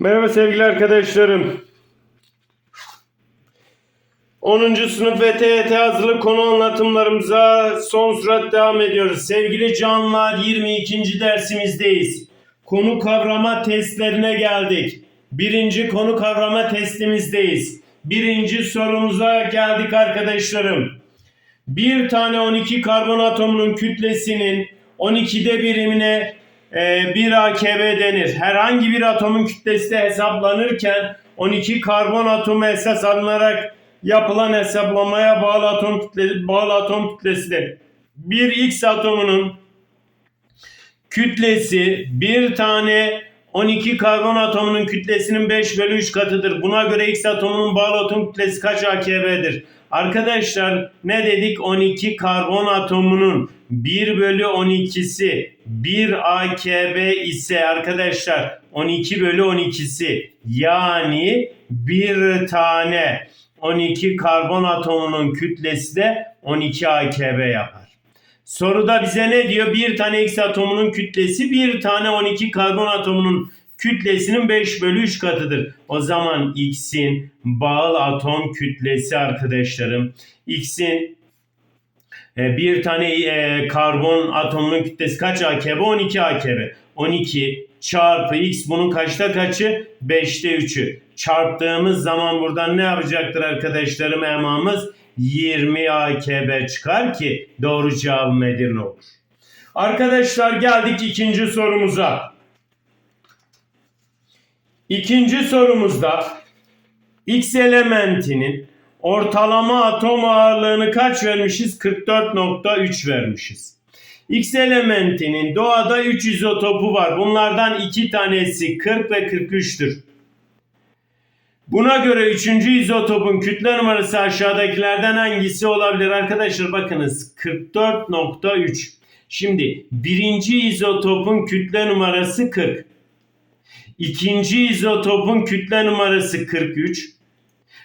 Merhaba sevgili arkadaşlarım. 10. sınıf ve TYT hazırlık konu anlatımlarımıza son sürat devam ediyoruz. Sevgili canlar 22. dersimizdeyiz. Konu kavrama testlerine geldik. Birinci konu kavrama testimizdeyiz. Birinci sorumuza geldik arkadaşlarım. Bir tane 12 karbon atomunun kütlesinin 12'de birimine e, 1 AKB denir. Herhangi bir atomun kütlesi de hesaplanırken 12 karbon atomu esas alınarak yapılan hesaplamaya bağlı atom kütlesi bağlı atom kütlesidir. Bir X atomunun kütlesi bir tane 12 karbon atomunun kütlesinin 5 bölü 3 katıdır. Buna göre X atomunun bağlı atom kütlesi kaç AKB'dir? Arkadaşlar ne dedik? 12 karbon atomunun 1 bölü 12'si 1 AKB ise arkadaşlar 12 bölü 12'si yani bir tane 12 karbon atomunun kütlesi de 12 AKB yapar. Soruda bize ne diyor? Bir tane X atomunun kütlesi bir tane 12 karbon atomunun kütlesinin 5 bölü 3 katıdır. O zaman X'in bağlı atom kütlesi arkadaşlarım. X'in e, bir tane e, karbon atomunun kütlesi kaç AKB? 12 AKB. 12 çarpı X bunun kaçta kaçı? 5'te 3'ü. Çarptığımız zaman buradan ne yapacaktır arkadaşlarım emamız? 20 AKB çıkar ki doğru cevabım Edirne olur. Arkadaşlar geldik ikinci sorumuza. İkinci sorumuzda X elementinin ortalama atom ağırlığını kaç vermişiz? 44.3 vermişiz. X elementinin doğada 3 izotopu var. Bunlardan 2 tanesi 40 ve 43'tür. Buna göre 3. izotopun kütle numarası aşağıdakilerden hangisi olabilir arkadaşlar? Bakınız 44.3. Şimdi birinci izotopun kütle numarası 40. İkinci izotopun kütle numarası 43.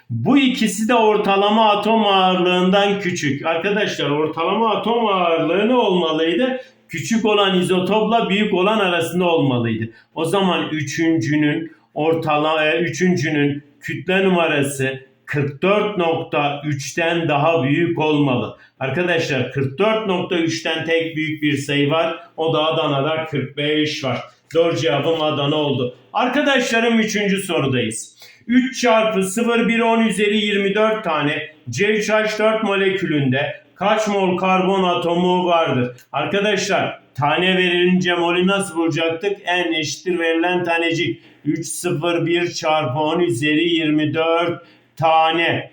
Bu ikisi de ortalama atom ağırlığından küçük. Arkadaşlar ortalama atom ağırlığı ne olmalıydı? Küçük olan izotopla büyük olan arasında olmalıydı. O zaman üçüncünün ortalama e, üçüncünün kütle numarası 44.3'ten daha büyük olmalı. Arkadaşlar 44.3'ten tek büyük bir sayı var. O da Adana'da 45 var. Doğru cevabım Adana oldu. Arkadaşlarım 3. sorudayız. 3 çarpı 0 1 10 üzeri 24 tane C3H4 molekülünde kaç mol karbon atomu vardır? Arkadaşlar tane verilince molü nasıl bulacaktık? N eşittir verilen tanecik. 3 0 1 çarpı 10 üzeri 24 tane.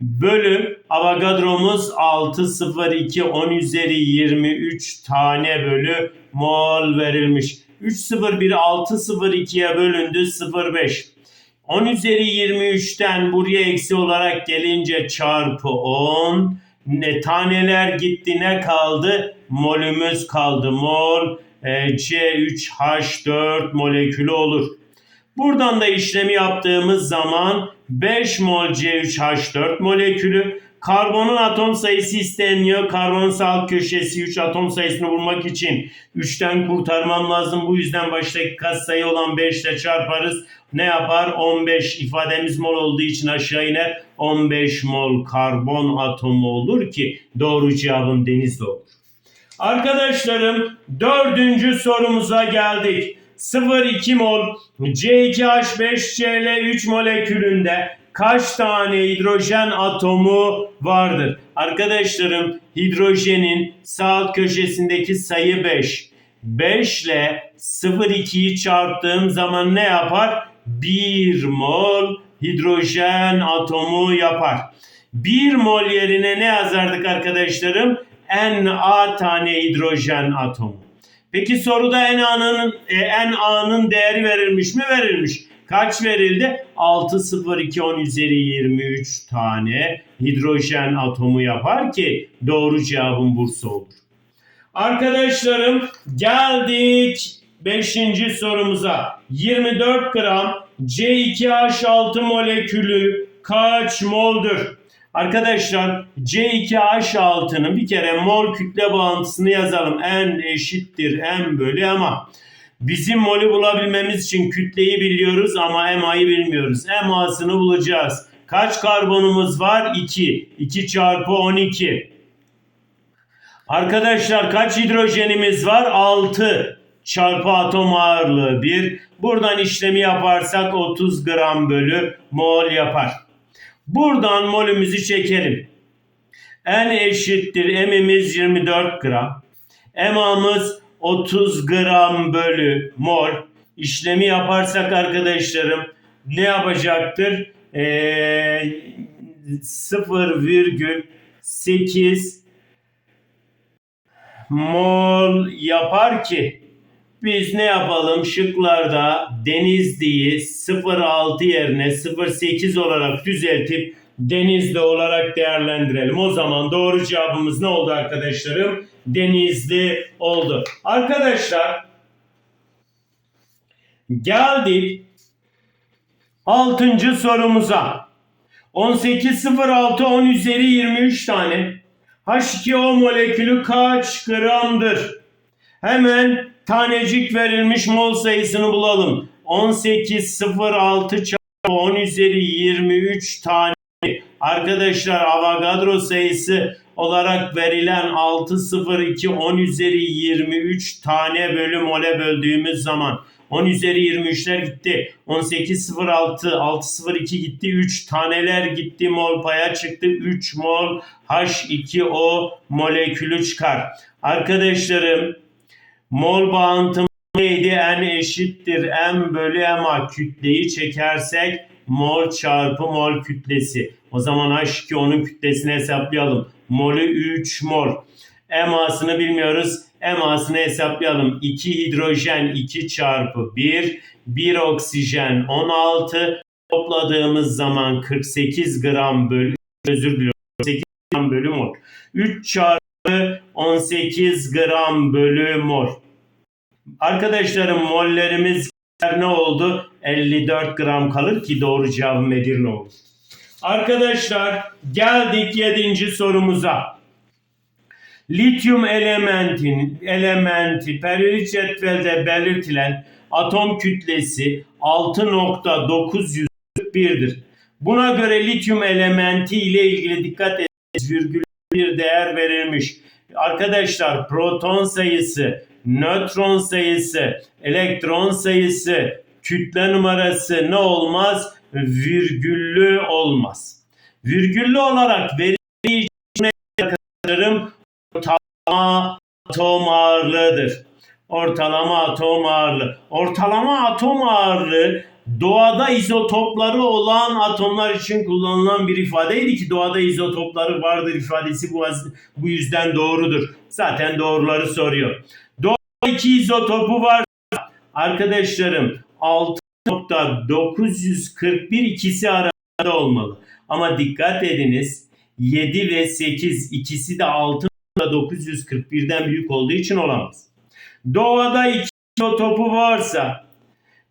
Bölü Avogadro'muz 6 0 2 10 üzeri 23 tane bölü mol verilmiş. 3 0 1 6 0 2'ye bölündü 0 5. 10 üzeri 23'ten buraya eksi olarak gelince çarpı 10 ne taneler gitti ne kaldı? Molümüz kaldı. Mol e, C3H4 molekülü olur. Buradan da işlemi yaptığımız zaman 5 mol C3H4 molekülü karbonun atom sayısı isteniyor. Karbonun sağ köşesi 3 atom sayısını bulmak için 3'ten kurtarmam lazım. Bu yüzden baştaki katsayı olan 5 ile çarparız. Ne yapar? 15 ifademiz mol olduğu için aşağı iner. 15 mol karbon atomu olur ki doğru cevabım denizde olur. Arkadaşlarım dördüncü sorumuza geldik. 0,2 mol C2H5Cl3 molekülünde kaç tane hidrojen atomu vardır? Arkadaşlarım hidrojenin sağ alt köşesindeki sayı 5. 5 ile 0,2'yi çarptığım zaman ne yapar? 1 mol hidrojen atomu yapar. 1 mol yerine ne yazardık arkadaşlarım? Na tane hidrojen atomu. Peki soruda NA'nın e, NA'nın değeri verilmiş mi? Verilmiş. Kaç verildi? 6 0 2 10 üzeri 23 tane hidrojen atomu yapar ki doğru cevabın Bursa olur. Arkadaşlarım geldik 5. sorumuza. 24 gram C2H6 molekülü kaç moldur? Arkadaşlar C2H6'nın bir kere mol kütle bağıntısını yazalım. N eşittir M bölü ama Bizim molü bulabilmemiz için kütleyi biliyoruz ama EMA'yı bilmiyoruz. EMA'sını bulacağız. Kaç karbonumuz var? 2. 2 çarpı 12. Arkadaşlar kaç hidrojenimiz var? 6 çarpı atom ağırlığı 1. Buradan işlemi yaparsak 30 gram bölü mol yapar. Buradan molümüzü çekelim. N eşittir M'imiz 24 gram. M'amız 30 gram bölü mol. İşlemi yaparsak arkadaşlarım ne yapacaktır? Ee, 0,8 mol yapar ki biz ne yapalım şıklarda Denizli'yi 06 yerine 08 olarak düzeltip Denizli olarak değerlendirelim. O zaman doğru cevabımız ne oldu arkadaşlarım? Denizli oldu. Arkadaşlar geldik 6. sorumuza. 18.06 10 üzeri 23 tane H2O molekülü kaç gramdır? Hemen tanecik verilmiş mol sayısını bulalım. 18.06 çarpı 10 üzeri 23 tane. Arkadaşlar Avogadro sayısı olarak verilen 602 10 üzeri 23 tane bölü mole böldüğümüz zaman 10 üzeri 23'ler gitti. 18.06 602 gitti. 3 taneler gitti. Mol paya çıktı. 3 mol H2O molekülü çıkar. Arkadaşlarım mol bağıntım neydi? N eşittir M bölü MA kütleyi çekersek mol çarpı mol kütlesi. O zaman H2O'nun kütlesini hesaplayalım. Molü 3 mol. MA'sını bilmiyoruz. MA'sını hesaplayalım. 2 hidrojen 2 çarpı 1. 1 oksijen 16. Topladığımız zaman 48 gram bölü özür diliyorum. 8 gram bölü mol. 3 çarpı 18 gram bölü mol. Arkadaşlarım mollerimiz ne oldu? 54 gram kalır ki doğru cevabım Edirne olur. Arkadaşlar geldik 7. sorumuza. Lityum elementin elementi periyodik cetvelde belirtilen atom kütlesi 6.941'dir. Buna göre lityum elementi ile ilgili dikkat ediniz virgül bir değer verilmiş. Arkadaşlar proton sayısı, nötron sayısı, elektron sayısı, kütle numarası ne olmaz? Virgüllü olmaz. Virgüllü olarak için arkadaşlarım ortalama atom ağırlığıdır. Ortalama atom ağırlığı. Ortalama atom ağırlığı doğada izotopları olan atomlar için kullanılan bir ifadeydi ki doğada izotopları vardır ifadesi bu, bu yüzden doğrudur. Zaten doğruları soruyor. Doğada iki izotopu var. Arkadaşlarım 6.941 ikisi arasında olmalı. Ama dikkat ediniz 7 ve 8 ikisi de 6.941'den büyük olduğu için olamaz. Doğada iki izotopu varsa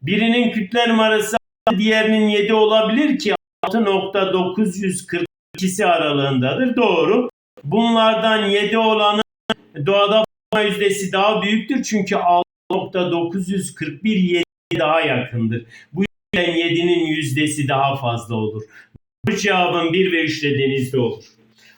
birinin kütle numarası diğerinin 7 olabilir ki 6.942'si aralığındadır. Doğru. Bunlardan 7 olanın doğada bulunma yüzdesi daha büyüktür. Çünkü 6.941 7 daha yakındır. Bu yüzden 7'nin yüzdesi daha fazla olur. Bu cevabın 1 ve 3 de denizde olur.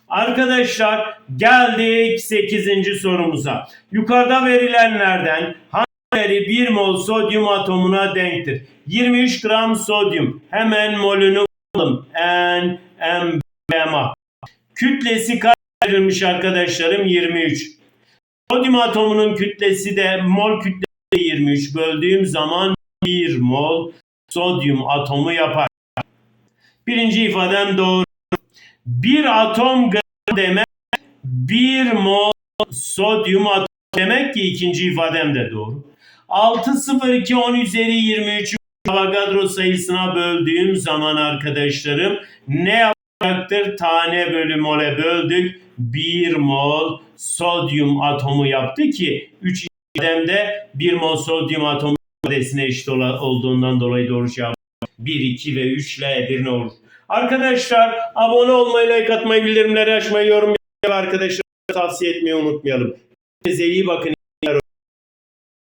Arkadaşlar geldik 8. sorumuza. Yukarıda verilenlerden hangileri 1 mol sodyum atomuna denktir? 23 gram sodyum. Hemen molünü bulalım. N, M, M, Kütlesi kaç verilmiş arkadaşlarım? 23. Sodyum atomunun kütlesi de mol kütlesi de 23. Böldüğüm zaman 1 mol sodyum atomu yapar. Birinci ifadem doğru. Bir atom demek bir mol sodyum atom demek ki ikinci ifadem de doğru. 602 10 üzeri 23 Avogadro sayısına böldüğüm zaman arkadaşlarım ne yapacaktır? Tane bölü mole böldük. 1 mol sodyum atomu yaptı ki 3 ifademde 1 mol sodyum atomu ifadesine eşit olduğundan dolayı doğru cevap 1, 2 ve 3 ile Edirne olur. Arkadaşlar abone olmayı, like atmayı, bildirimleri açmayı, yorum yapmayı arkadaşlar tavsiye etmeyi unutmayalım. Size iyi bakın.